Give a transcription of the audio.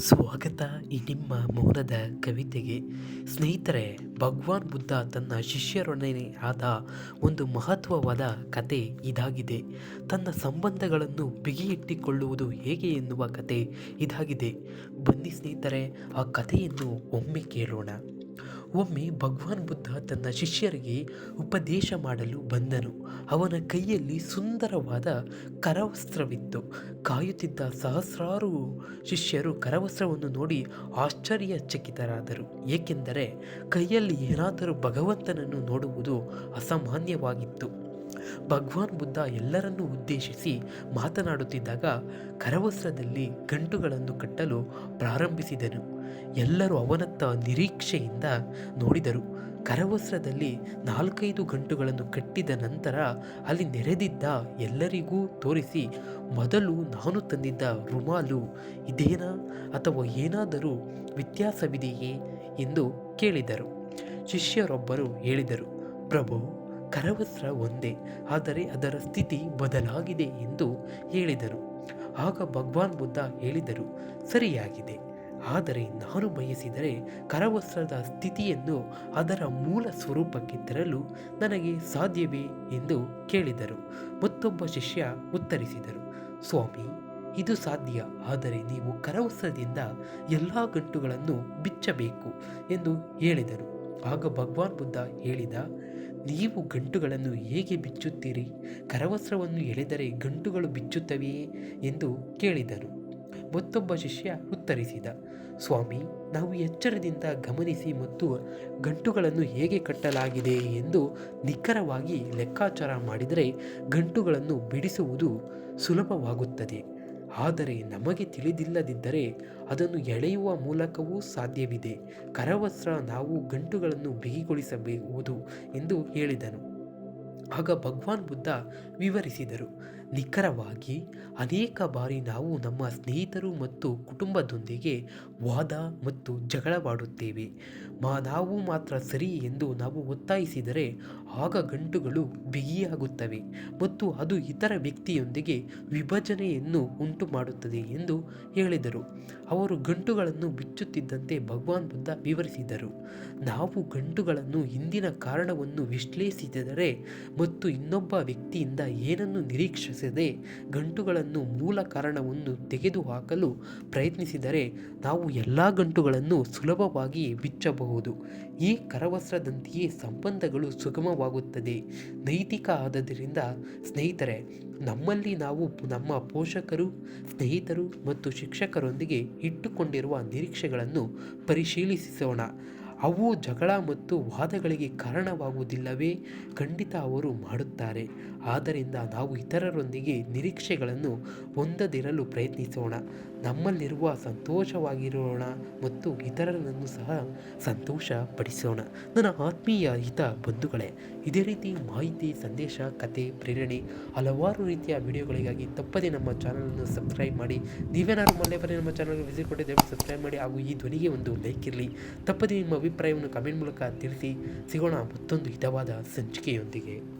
ಸ್ವಾಗತ ಈ ನಿಮ್ಮ ಮೌನದ ಕವಿತೆಗೆ. ಸ್ನೇಹಿತರೆ, ಭಗವಾನ್ ಬುದ್ಧ ತನ್ನ ಶಿಷ್ಯರೊಡನೆ ಆದ ಒಂದು ಮಹತ್ವವಾದ ಕತೆ ಇದಾಗಿದೆ. ತನ್ನ ಸಂಬಂಧಗಳನ್ನು ಬಿಗಿಯಿಟ್ಟಿಕೊಳ್ಳುವುದು ಹೇಗೆ ಎನ್ನುವ ಕತೆ ಇದಾಗಿದೆ. ಬನ್ನಿ ಸ್ನೇಹಿತರೆ, ಆ ಕಥೆಯನ್ನು ಒಮ್ಮೆ ಕೇಳೋಣ. ಒಮ್ಮೆ ಭಗವಾನ್ ಬುದ್ಧ ತನ್ನ ಶಿಷ್ಯರಿಗೆ ಉಪದೇಶ ಮಾಡಲು ಬಂದನು. ಅವನ ಕೈಯಲ್ಲಿ ಸುಂದರವಾದ ಕರವಸ್ತ್ರವಿತ್ತು. ಕಾಯುತ್ತಿದ್ದ ಸಹಸ್ರಾರು ಶಿಷ್ಯರು ಕರವಸ್ತ್ರವನ್ನು ನೋಡಿ ಆಶ್ಚರ್ಯಚಕಿತರಾದರು. ಏಕೆಂದರೆ ಕೈಯಲ್ಲಿ ಏನಾದರೂ ಭಗವಂತನನ್ನು ನೋಡುವುದು ಅಸಾಮಾನ್ಯವಾಗಿತ್ತು. ಭಗವಾನ್ ಬುದ್ಧ ಎಲ್ಲರನ್ನೂ ಉದ್ದೇಶಿಸಿ ಮಾತನಾಡುತ್ತಿದ್ದಾಗ ಕರವಸ್ತ್ರದಲ್ಲಿ ಗಂಟುಗಳನ್ನು ಕಟ್ಟಲು ಪ್ರಾರಂಭಿಸಿದನು. ಎಲ್ಲರೂ ಅವನತ್ತ ನಿರೀಕ್ಷೆಯಿಂದ ನೋಡಿದರು. ಕರವಸ್ತ್ರದಲ್ಲಿ ನಾಲ್ಕೈದು ಗಂಟುಗಳನ್ನು ಕಟ್ಟಿದ ನಂತರ ಅಲ್ಲಿ ನೆರೆದಿದ್ದ ಎಲ್ಲರಿಗೂ ತೋರಿಸಿ, ಮೊದಲು ನಾನು ತಂದಿದ್ದ ರುಮಾಲು ಇದೇನಾ ಅಥವಾ ಏನಾದರೂ ವ್ಯತ್ಯಾಸವಿದೆಯೇ? ಎಂದು ಕೇಳಿದರು. ಶಿಷ್ಯರೊಬ್ಬರು ಹೇಳಿದರು, ಪ್ರಭು ಕರವಸ್ತ್ರ ಒಂದೇ, ಆದರೆ ಅದರ ಸ್ಥಿತಿ ಬದಲಾಗಿದೆ ಎಂದು ಹೇಳಿದರು. ಆಗ ಭಗವಾನ್ ಬುದ್ಧ ಹೇಳಿದರು, ಸರಿಯಾಗಿದೆ. ಆದರೆ ನಾನು ಬಯಸಿದರೆ ಕರವಸ್ತ್ರದ ಸ್ಥಿತಿಯನ್ನು ಅದರ ಮೂಲ ಸ್ವರೂಪಕ್ಕೆ ತರಲು ನನಗೆ ಸಾಧ್ಯವೇ ಎಂದು ಕೇಳಿದರು. ಮತ್ತೊಬ್ಬ ಶಿಷ್ಯ ಉತ್ತರಿಸಿದರು, ಸ್ವಾಮಿ, ಇದು ಸಾಧ್ಯ, ಆದರೆ ನೀವು ಕರವಸ್ತ್ರದಿಂದ ಎಲ್ಲ ಗಂಟುಗಳನ್ನು ಬಿಚ್ಚಬೇಕು ಎಂದು ಹೇಳಿದರು. ಆಗ ಭಗವಾನ್ ಬುದ್ಧ ಹೇಳಿದ ನೀವು ಗಂಟುಗಳನ್ನು ಹೇಗೆ ಬಿಚ್ಚುತ್ತೀರಿ? ಕರವಸ್ತ್ರವನ್ನು ಎಳೆದರೆ ಗಂಟುಗಳು ಬಿಚ್ಚುತ್ತವೆಯೇ? ಎಂದು ಕೇಳಿದರು. ಮತ್ತೊಬ್ಬ ಶಿಷ್ಯ ಉತ್ತರಿಸಿದ, ಸ್ವಾಮಿ, ನಾವು ಎಚ್ಚರದಿಂದ ಗಮನಿಸಿ ಮತ್ತು ಗಂಟುಗಳನ್ನು ಹೇಗೆ ಕಟ್ಟಲಾಗಿದೆ ಎಂದು ನಿಖರವಾಗಿ ಲೆಕ್ಕಾಚಾರ ಮಾಡಿದರೆ ಗಂಟುಗಳನ್ನು ಬಿಡಿಸುವುದು ಸುಲಭವಾಗುತ್ತದೆ. ಆದರೆ ನಮಗೆ ತಿಳಿದಿಲ್ಲದಿದ್ದರೆ ಅದನ್ನು ಎಳೆಯುವ ಮೂಲಕವೂ ಸಾಧ್ಯವಿದೆ. ಕರವಸ್ತ್ರ ನಾವು ಗಂಟುಗಳನ್ನು ಬಿಗಿಗೊಳಿಸಬಹುದು ಎಂದು ಹೇಳಿದನು. ಆಗ ಭಗವಾನ್ ಬುದ್ಧ ವಿವರಿಸಿದರು. ನಿಖರವಾಗಿ ಅನೇಕ ಬಾರಿ ನಾವು ನಮ್ಮ ಸ್ನೇಹಿತರು ಮತ್ತು ಕುಟುಂಬದೊಂದಿಗೆ ವಾದ ಮತ್ತು ಜಗಳವಾಡುತ್ತೇವೆ. ಮಾ, ನಾವು ಮಾತ್ರ ಸರಿ ಎಂದು ನಾವು ಒತ್ತಾಯಿಸಿದರೆ ಆಗ ಗಂಟುಗಳು ಬಿಗಿಯಾಗುತ್ತವೆ ಮತ್ತು ಅದು ಇತರ ವ್ಯಕ್ತಿಯೊಂದಿಗೆ ವಿಭಜನೆಯನ್ನು ಉಂಟು ಮಾಡುತ್ತದೆ ಎಂದು ಹೇಳಿದರು. ಅವರು ಗಂಟುಗಳನ್ನು ಬಿಚ್ಚುತ್ತಿದ್ದಂತೆ ಭಗವಾನ್ ಬುದ್ಧ ವಿವರಿಸಿದರು. ನಾವು ಗಂಟುಗಳನ್ನು ಹಿಂದಿನ ಕಾರಣವನ್ನು ವಿಶ್ಲೇಷಿಸಿದರೆ ಮತ್ತು ಇನ್ನೊಬ್ಬ ವ್ಯಕ್ತಿಯಿಂದ ಏನನ್ನು ನಿರೀಕ್ಷಿಸದೆ ಗಂಟುಗಳನ್ನು ಮೂಲ ಕಾರಣವನ್ನು ತೆಗೆದುಹಾಕಲು ಪ್ರಯತ್ನಿಸಿದರೆ ನಾವು ಎಲ್ಲ ಗಂಟುಗಳನ್ನು ಸುಲಭವಾಗಿ ಬಿಚ್ಚಬಹುದು. ಈ ಕರವಸ್ತ್ರದಂತೆಯೇ ಸಂಬಂಧಗಳು ಸುಗಮವಾಗುತ್ತದೆ. ನೈತಿಕ ಆದದರಿಂದ ಸ್ನೇಹಿತರೆ, ನಮ್ಮಲ್ಲಿ ನಾವು ನಮ್ಮ ಪೋಷಕರು, ಸ್ನೇಹಿತರು ಮತ್ತು ಶಿಕ್ಷಕರೊಂದಿಗೆ ಇಟ್ಟುಕೊಂಡಿರುವ ನಿರೀಕ್ಷೆಗಳನ್ನು ಪರಿಶೀಲಿಸೋಣ ಅವು ಜಗಳ ಮತ್ತು ವಾದಗಳಿಗೆ ಕಾರಣವಾಗುವುದಿಲ್ಲವೇ? ಖಂಡಿತ ಅವರು ಮಾಡುತ್ತಾರೆ. ಆದ್ದರಿಂದ ನಾವು ಇತರರೊಂದಿಗೆ ನಿರೀಕ್ಷೆಗಳನ್ನು ಹೊಂದದಿರಲು ಪ್ರಯತ್ನಿಸೋಣ. ನಮ್ಮಲ್ಲಿರುವ ಸಂತೋಷವಾಗಿರೋಣ ಮತ್ತು ಇತರರನ್ನು ಸಹ ಸಂತೋಷ ಪಡಿಸೋಣ ನನ್ನ ಆತ್ಮೀಯ ಹಿತ ಬಂಧುಗಳೇ, ಇದೇ ರೀತಿ ಮಾಹಿತಿ, ಸಂದೇಶ, ಕತೆ, ಪ್ರೇರಣೆ, ಹಲವಾರು ರೀತಿಯ ವಿಡಿಯೋಗಳಿಗಾಗಿ ತಪ್ಪದೇ ನಮ್ಮ ಚಾನಲನ್ನು ಸಬ್ಸ್ಕ್ರೈಬ್ ಮಾಡಿ. ನೀವೇನಾದ್ರು ಮೊನ್ನೆ ಬರೀ ನಮ್ಮ ಚಾನಲ್ಗೆ ವಿಸಿಟ್ ಕೊಟ್ಟಿದ್ದೆ ಸಬ್ಸ್ಕ್ರೈಬ್ ಮಾಡಿ ಹಾಗೂ ಈ ಧ್ವನಿಗೆ ಒಂದು ಲೈಕ್ ಇರಲಿ. ತಪ್ಪದೇ ನಿಮ್ಮ ಅಭಿಪ್ರಾಯವನ್ನು ಕಮೆಂಟ್ ಮೂಲಕ ತಿಳಿಸಿ ಸಿಗೋಣ ಮತ್ತೊಂದು ಹಿತವಾದ ಸಂಚಿಕೆಯೊಂದಿಗೆ.